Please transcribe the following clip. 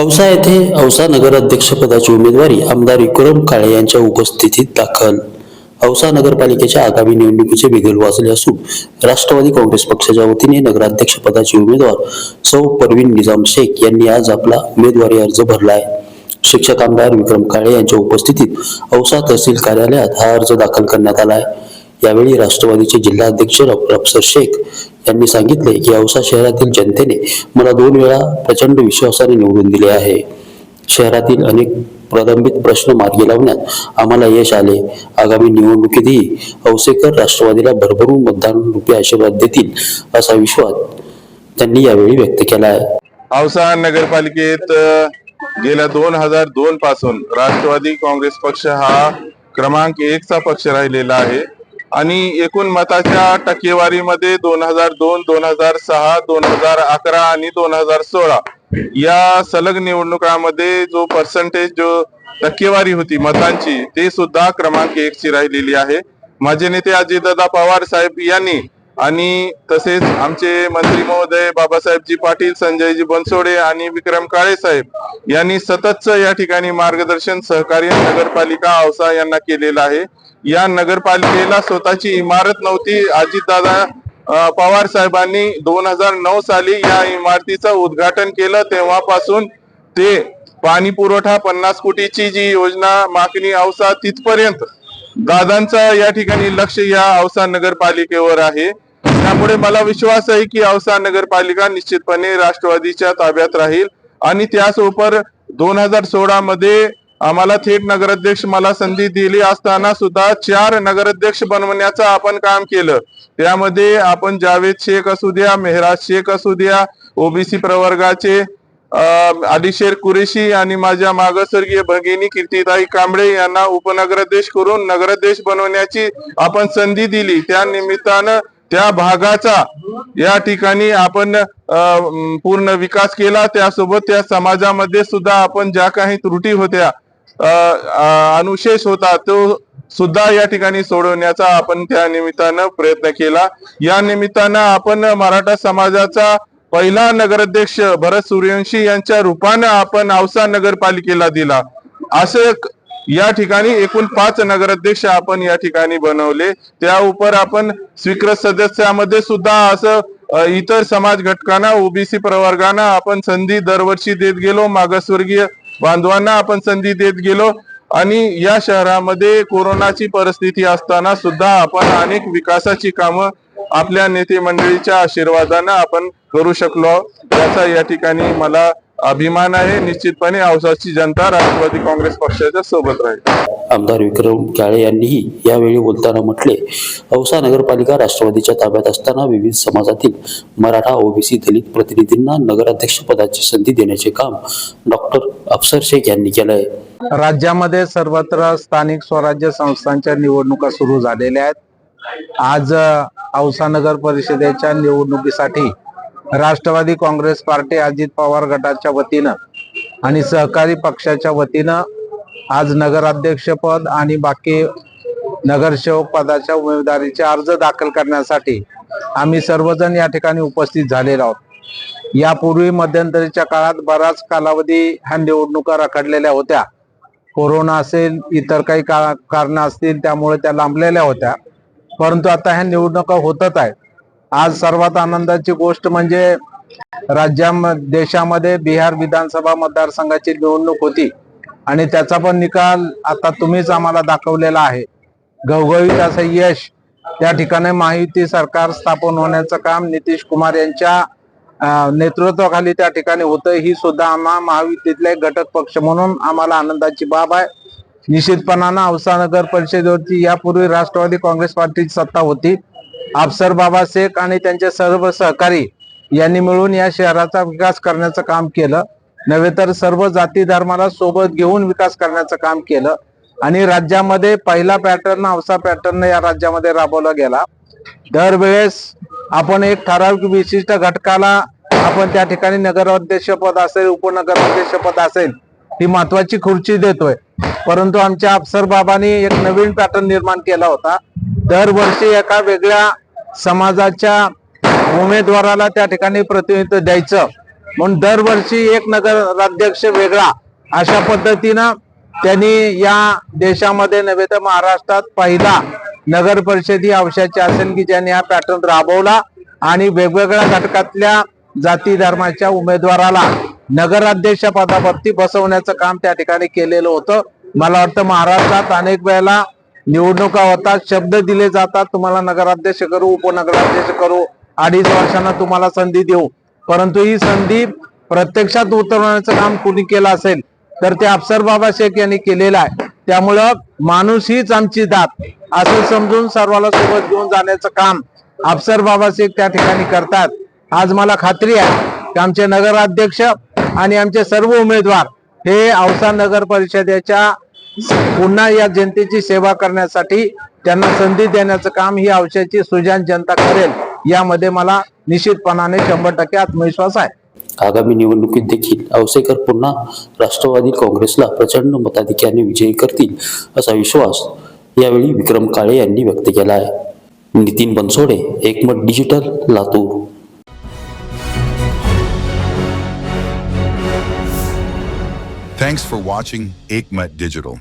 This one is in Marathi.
औसा येथे औसा नगराध्यक्षपदाची उमेदवारी आमदार विक्रम काळे यांच्या उपस्थितीत दाखल. औसा नगरपालिकेच्या आगामी निवडणुकीचे बिगुल वाजले असून राष्ट्रवादी काँग्रेस पक्षाच्या वतीने नगराध्यक्षपदाचे उमेदवार सौ परवीन निजाम शेख यांनी आज आपला उमेदवारी अर्ज भरला आहे शिक्षक आमदार विक्रम काळे यांच्या उपस्थितीत औसा तहसील कार्यालयात हा अर्ज दाखल करण्यात आला आहे यावेळी राष्ट्रवादीचे जिल्हाध्यक्ष डॉक्टर अफसर शेख यांनी सांगितले की औसा शहरातील जनतेने मला दोन वेळा प्रचंड विश्वासाने निवडून दिले आहे. शहरातील अनेक प्रलंबित प्रश्न मार्गी लावण्यात आम्हाला यश आले. आगामी निवडणुकीतही औसेकर राष्ट्रवादीला भरभरून मतदान रुपये आशीर्वाद देतील असा विश्वास त्यांनी यावेळी व्यक्त केला आहे औसा नगरपालिकेत गेल्या दोन हजार दोन पासून राष्ट्रवादी काँग्रेस पक्ष हा क्रमांक एकचा पक्ष राहिलेला आहे. आणि एकूण मताच्या टक्केवारीमध्ये दोन हजार दोन दोन हजार सहा दोन हजार अकरा आणि दोन हजार सोळा या सलग निवडणुकामध्ये जो पर्सेंटेज जो टक्केवारी होती मतांची ते सुद्धा क्रमांक एकची राहिलेली आहे. माझे नेते अजितदादा पवार साहेब यांनी आणि तसेच आमचे मंत्री महोदय बाबासाहेबजी पाटील संजयजी बनसोडे आणि विक्रम काळे साहेब यांनी सततच या ठिकाणी मार्गदर्शन सहकार्य नगरपालिका औसा यांना केलेलं आहे. या नगरपालिकेला स्वतःची इमारत नव्हती. अजितदादा पवार साहेबांनी दोन हजार नऊ साली या इमारतीचं उद्घाटन केलं. तेव्हापासून ते पाणी पुरवठा पन्नास कोटीची जी योजना मागणी औसा तिथपर्यंत दादांचा या ठिकाणी लक्ष या औसा नगरपालिकेवर आहे. त्यामुळे मला विश्वास आहे की औसा नगरपालिका निश्चितपणे राष्ट्रवादीच्या ताब्यात राहील. आणि त्याचबरोबर दोन हजार सोळा मध्ये आम्हाला थेट नगराध्यक्ष मला संधी दिली असताना सुद्धा चार नगराध्यक्ष बनवण्याचं आपण काम केलं. त्यामध्ये आपण जावेद शेख असू द्या मेहराज शेख असू द्या ओबीसी प्रवर्गाचे अं, अलिशेर कुरेशी आणि माझ्या मागासवर्गीय भगिनी कीर्तीताई कांबळे यांना उपनगराध्यक्ष करून नगराध्यक्ष बनवण्याची आपण संधी दिली. त्या निमित्तानं त्या भागाचा या ठिकाणी आपण पूर्ण विकास केला. त्यासोबत त्या समाजामध्ये सुद्धा आपण ज्या काही त्रुटी होत्या अनुशेष होता तो सुद्धा या ठिकाणी सोडवण्याचा आपण त्या निमित्तानं प्रयत्न केला. या निमित्तानं आपण मराठा समाजाचा पहिला नगराध्यक्ष भरत सूर्यवंशी यांच्या रूपानं आपण औसा नगरपालिकेला दिला. असं या ठिकाणी एकूण पाच नगराध्यक्ष आपण या ठिकाणी बनवले. त्या उपर आपण स्वीकृत सदस्यामध्ये सुद्धा असं इतर समाज घटकांना ओबीसी प्रवर्गांना आपण संधी दरवर्षी देत गेलो. मागासवर्गीय बांधवांना आपण संधी देत गेलो. आणि या शहरामध्ये कोरोनाची परिस्थिती असताना सुद्धा आपण अनेक विकासाची कामं आपल्या नेते मंडळीच्या आशीर्वादानं आपण करू शकलो. याचा या ठिकाणी मला अभिमान आहे निश्चितपणे औसाची जनता राष्ट्रवादी काँग्रेस पक्षाच्या सोबत राहील. आमदार विक्रम काळे यांनीही यावेळी बोलताना म्हटले औसा नगरपालिका राष्ट्रवादीच्या ताब्यात असताना विविध समाजातील मराठा ओबीसी दलित प्रतिनिधींना नगराध्यक्ष पदाची संधी देण्याचे काम डॉक्टर अफसर शेख यांनी केलंय. राज्यामध्ये सर्वत्र स्थानिक स्वराज्य संस्थांच्या निवडणुका सुरू झालेल्या आहेत. आज औसा नगर परिषदेच्या निवडणुकीसाठी राष्ट्रवादी काँग्रेस पार्टी अजित पवार गटाच्या वतीनं आणि सहकारी पक्षाच्या वतीनं आज नगराध्यक्षपद आणि बाकी नगरसेवक पदाच्या उमेदवारीचे अर्ज दाखल करण्यासाठी आम्ही सर्वजण या ठिकाणी उपस्थित झालेलो आहोत. यापूर्वी मध्यंतरीच्या काळात बराच कालावधी ह्या निवडणुका रखडलेल्या होत्या. कोरोना असेल इतर काही का कारणं असतील त्यामुळे त्या लांबलेल्या होत्या. परंतु आता ह्या निवडणुका होतच आहेत. आज सर्वात आनंदाची गोष्ट म्हणजे राज्यामध्ये देशामध्ये बिहार विधानसभा मतदारसंघाची निवडणूक होती. आणि त्याचा पण निकाल आता तुम्हीच आम्हाला दाखवलेला आहे. घवघवीत असं यश त्या ठिकाणी महायुती सरकार स्थापन होण्याचं काम नितीश कुमार यांच्या नेतृत्वाखाली त्या ठिकाणी होतं. ही सुद्धा आम्हा महायुतीतले घटक पक्ष म्हणून आम्हाला आनंदाची बाब आहे. निश्चितपणानं औसा नगर परिषदेवरती यापूर्वी राष्ट्रवादी काँग्रेस पार्टीची सत्ता होती. अफसर बाबा शेख आणि त्यांचे सर्व सहकारी यांनी मिळून या शहराचा विकास करण्याचं काम केलं. नव्हे तर सर्व जाती धर्माला सोबत घेऊन विकास करण्याचं काम केलं. आणि राज्यामध्ये पहिला पॅटर्न औसा पॅटर्न या राज्यामध्ये राबवला गेला. दरवेळेस आपण एक ठराविक विशिष्ट घटकाला आपण त्या ठिकाणी नगराध्यक्षपद असेल उपनगराध्यक्षपद असेल ही महत्वाची खुर्ची देतोय. परंतु आमच्या अफसर बाबांनी एक नवीन पॅटर्न निर्माण केला होता. दरवर्षी एका वेगळ्या समाजाच्या उमेदवाराला त्या ठिकाणी प्रतिनिधित्व द्यायचं. म्हणून दरवर्षी एक नगराध्यक्ष वेगळा अशा पद्धतीनं त्यांनी या देशामध्ये नव्हे तर महाराष्ट्रात पहिला नगर परिषद ही औषधाची असेल की ज्यांनी हा पॅटर्न राबवला आणि वेगवेगळ्या घटकातल्या जाती धर्माच्या उमेदवाराला नगराध्यक्ष पदावरती बसवण्याचं काम त्या ठिकाणी केलेलं होतं. मला वाटतं महाराष्ट्रात अनेक वेळेला निवडणुका होतात शब्द दिले जातात तुम्हाला नगराध्यक्ष करू उपनगराध्यक्ष करू अडीच वर्षांना तुम्हाला संधी देऊ. परंतु ही संधी प्रत्यक्षात उतरवण्याचं काम कुणी केलं असेल तर ते अफसर बाबा शेख यांनी केलेलं आहे. त्यामुळं माणूस हीच आमची दात असं समजून सर्वाला सोबत घेऊन जाण्याचं काम अफसर बाबा शेख त्या ठिकाणी करतात. आज मला खात्री आहे की आमचे नगराध्यक्ष आणि आमचे सर्व उमेदवार हे औसा नगर परिषदेच्या पुन्हा या जनतेची सेवा करण्यासाठी त्यांना संधी देण्याचं काम ही औषधाची सुजान जनता करेल यामध्ये मला निश्चितपणाने शंभर टक्के आत्मविश्वास आहे. आगामी निवडणुकीत देखील औसेकर पुन्हा राष्ट्रवादी काँग्रेसला प्रचंड मताधिक्याने विजयी करतील असा विश्वास यावेळी विक्रम काळे यांनी व्यक्त केला आहे. Nitin Bansode Ekmat digital Latur. Thanks for watching Aikmat Digital.